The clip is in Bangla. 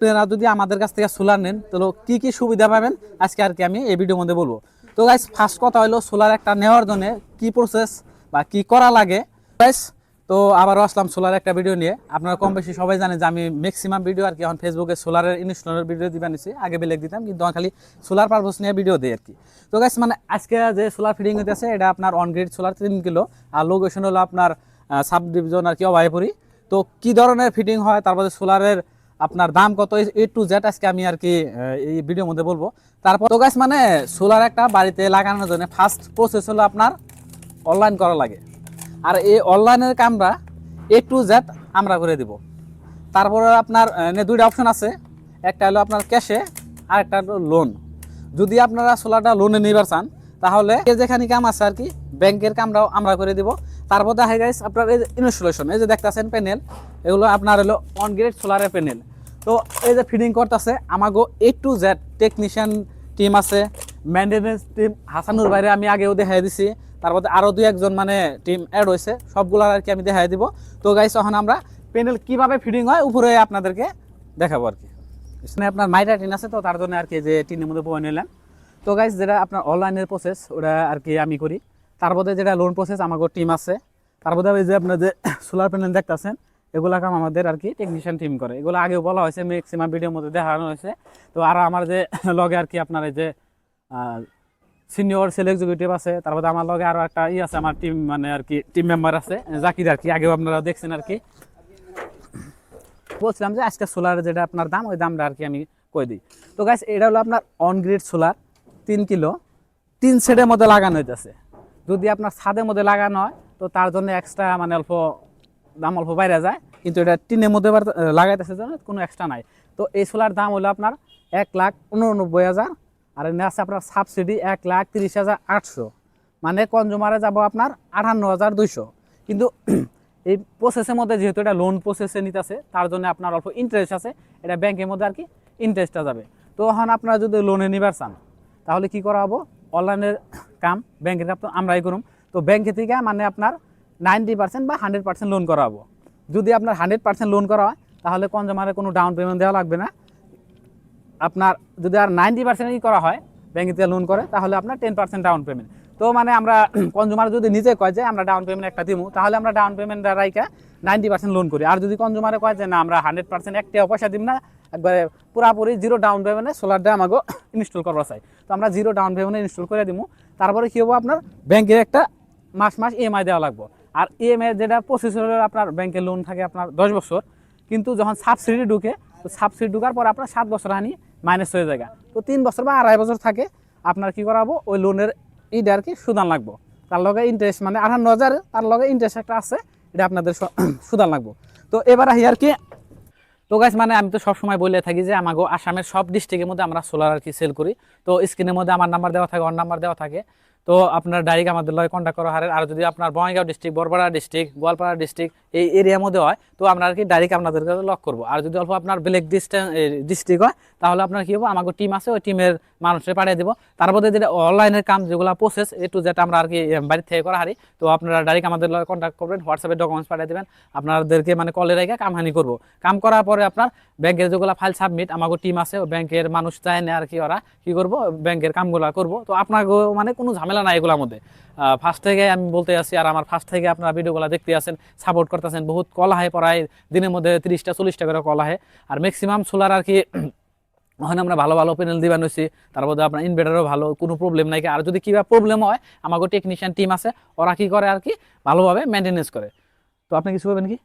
আপনারা যদি আমাদের কাছ থেকে সোলার নেন, তাহলে কি কি সুবিধা পাবেন? আজকে আর কি আমি এই ভিডিওর মধ্যে বলব। তো গাইস ফার্স্ট কথা হলো সোলার একটা নেওয়ার জন্য কি প্রসেস বা কি করা লাগে? গাইস তো আবারও আসলাম সোলার একটা ভিডিও নিয়ে। আপনারা কম বেশি সবাই জানেন যে আমি ম্যাক্সিমাম ভিডিও আর কি এখন ফেসবুকে সোলারের ইনস্টলের ভিডিও দিবা নিছি। আগে বেলেগ দিতাম, কিন্তু খালি সোলার পারপাস নিয়ে ভিডিও দিই আর কি। তো গাইস মানে আজকে যে সোলার ফিডিং হইতেছে, এটা আপনার অন গ্রিড সোলার তিন কিলো। আর লোকেশন হলো আপনার সাব ডিভিশন আর কি অবাইপুরি তো কি ধরনের ফিটিং হয়? তারপরে সোলারের আপনার দাম কত? এ টু জেড আজকে আমি আর কি এই ভিডিওর মধ্যে বলব। তারপর তো গাছ মানে সোলার একটা বাড়িতে লাগানোর জন্য ফার্স্ট প্রসেস হলো আপনার অনলাইন করা লাগে। আর এই অনলাইনের কামরা এ টু জেড আমরা করে দিব। তারপরে আপনার দুইটা অপশন আছে। একটা হলো আপনার ক্যাশে আর একটা হলো লোন যদি আপনারা সোলারটা লোনে নিবার চান, তাহলে যেখানে কাম আছে আর কি ব্যাংকের কামরাও আমরা করে দিব। তারপর দেখা গাইস আপনার এই যে ইনস্টলেশন এই যে দেখতেছেন প্যানেল এগুলো আপনার হলো অন গ্রেড সোলারের প্যানেল তো এই যে ফিডিং করতেছে, আমাগো A to Z technician team আছে মেনটেনেন্স টিম হাসানুর বাইরে আমি আগেও দেখাই দিছি তারপরে আরও দুই একজন মানে টিম অ্যাড হয়েছে সবগুলো আর কি আমি দেখাই দিব। তো গাইস এখন আমরা প্যানেল কীভাবে ফিডিং হয়, উপরে আপনাদেরকে দেখাবো আর কি এখানে আপনার মাইটা টিন আছে, তো তার জন্য আর কি যে টিনের মধ্যে বয়ে নিলাম। তো গাইস যেটা আপনার অনলাইনের প্রসেস ওটা আর কি আমি করি। তার মধ্যে যেটা লোন প্রসেস আমাকে টিম আছে। তার মধ্যে ওই যে আপনার যে সোলার প্যানেল দেখতেছেন এগুলা কাম আমাদের আর কি টেকনিশিয়ান টিম করে। এগুলো আগেও বলা হয়েছে ম্যাক্সিমাম ভিডিওর মধ্যে দেখানো হয়েছে। তো আর আমার যে লগে আর কি আপনার এই যে সিনিয়র সেল এক্সিকিউটিভ আছে, তারপরে আমার লগে আরও একটা ই আছে, আমার টিম মানে আর কি টিম মেম্বার আছে, জাকির আর কি, আগেও আপনারা দেখছেন আর কি। বলছিলাম যে আজকে সোলার যেটা আপনার দাম, ওই দামটা আর কি আমি কই দিই। তো গাইস এটা হলো আপনার অন গ্রিড সোলার তিন কিলো। তিন সেটের মধ্যে লাগানো হইতেছে। যদি আপনার ছাদের মধ্যে লাগানো হয়, তো তার জন্য এক্সট্রা মানে অল্প দাম অল্প বাইরে যায়, কিন্তু এটা টিনের মধ্যে লাগাইতেছে জন্য কোনো এক্সট্রা নাই। তো এই সোলার দাম হলো আপনার এক লাখ উননব্বই হাজার, আর এনে আছে আপনার সাবসিডি এক লাখ তিরিশ হাজার আটশো। মানে কনজুমারে যাব আপনার আটান্ন হাজার দুইশো। কিন্তু এই প্রসেসের মধ্যে যেহেতু এটা লোন প্রসেসে নিতেছে, তার জন্য আপনার অল্প ইন্টারেস্ট আছে, এটা ব্যাংকের মধ্যে আর কি ইন্টারেস্টটা যাবে। তো এখন আপনারা যদি লোনে নিবার চান, তাহলে কি করা হব? অনলাইনের কাম ব্যাংকের তো আমরাই করুম। তো ব্যাংকে থেকে মানে আপনার নাইনটি পার্সেন্ট বা হান্ড্রেড পার্সেন্ট লোন করা হব যদি আপনার হান্ড্রেড পার্সেন্ট লোন করা হয়, তাহলে কনজুমারে কোনো ডাউন পেমেন্ট দেওয়া লাগবে না। আপনার যদি আর নাইনটি পার্সেন্টই করা হয় থেকে লোন করে, তাহলে আপনার টেন পার্সেন্ট ডাউন পেমেন্ট তো মানে আমরা কনজুমার যদি নিজে কয় যে, আমরা ডাউন পেমেন্ট একটা দিব তাহলে আমরা ডাউন পেমেন্ট রাইকা নাইনটি পার্সেন্ট লোন করি। আর যদি কনজুমারে কয় যে, না, আমরা হান্ড্রেড পার্সেন্ট একটা পয়সা দিব না, একবারে পুরাপুরি জিরো ডাউন পেমেন্টে সোলারটা আমাকে ইনস্টল করবা চাই। তো আমরা জিরো ডাউন পেমেন্টে ইনস্টল করে দিব তারপরে কী হব আপনার ব্যাংকের একটা মাস মাস ইএমআই দেওয়া লাগবে। আর ইএমআই যেটা পঁচিশ হলে আপনার ব্যাংকের লোন থাকে আপনার দশ বছর, কিন্তু যখন সাবসিডি ঢুকে, তো সাবসিডি ঢুকার পর আপনার সাত বছর হানি মাইনাস হয়ে যায় তো তিন বছর বা আড়াই বছর থাকে, আপনার কি করাবো? ওই লোনের ইটা আর কি সুদান লাগবো। তার লগে ইন্টারেস্ট মানে আঠান্ন হাজার, তার লগে ইন্টারেস্ট একটা আছে, এটা আপনাদের সুদান লাগবো। তো এবার আহি আর কি, তো গাইস মানে আমি তো সবসময় বলে থাকি যে আমাগো আসামের সব ডিস্ট্রিক্টের মধ্যে আমরা সোলার আর কি সেল করি। তো স্ক্রিনের মধ্যে আমার নাম্বার দেওয়া থাকে, ওর নাম্বার দেওয়া থাকে। তো আপনার ডাইরেক্ট আমাদের লয় কন্ট্যাক্ট করা হারেন আর যদি আপনার Bongaigaon district Barpara district Goalpara district এই এরিয়ার মধ্যে হয় তো আমরা কি ডাইরেক্ট আপনাদের কাছে লক করব। আর যদি অল্প আপনার ব্লেক ডিস্টেন্স ডিস্ট্রিক্ট হয় তাহলে আপনার কি হব? আমাকে টিম আছে ওই টিমের মানুষের পাঠিয়ে দেবো। তার মধ্যে যেটা অনলাইনের কাম যেগুলো প্রসেস এ টু যেটা আমরা আর কি এম, বাড়ি থেকে করা হারি। তো আপনারা ডাইরেক্ট আমাদের লয় কন্ট্যাক্ট করবেন হোয়াটসঅ্যাপে ডকুমেন্টস পাঠিয়ে দেবেন। আপনাদেরকে মানে কলে রেখে কামহানি করব। কাম করার পরে আপনার ব্যাংকের যেগুলো ফাইল সাবমিট আমাকে টিম আছে ব্যাংকের মানুষ চায় না আর কি ওরা। কি করব? ব্যাংকের কামগুলো করব। তো আপনাকে মানে কোনো ঝামেলা নাই এগুলোর মধ্যে। ফার্স্ট থেকে আমি বলতে আছি, আর আমার ফার্স্ট থেকে আপনারা ভিডিওগুলো দেখতে আছেন সাপোর্ট করতেছেন, বহুত কল আহে পড়ায়, দিনের মধ্যে তিরিশটা, চল্লিশটা করে কল আহে। আর ম্যাক্সিমাম সোলার আর কি ওখানে আমরা ভালো ভালো প্যানেল দিবা নইছি, তার মধ্যে আপনার ইনভার্টারও ভালো, কোনো প্রবলেম নাই। আর যদি কিবা প্রবলেম হয় আমাকে টেকনিশিয়ান টিম আছে, ওরা কি করে আর কি, ভালোভাবে মেনটেনেন্স করে। তো আপনি কিছু বলবেন কি?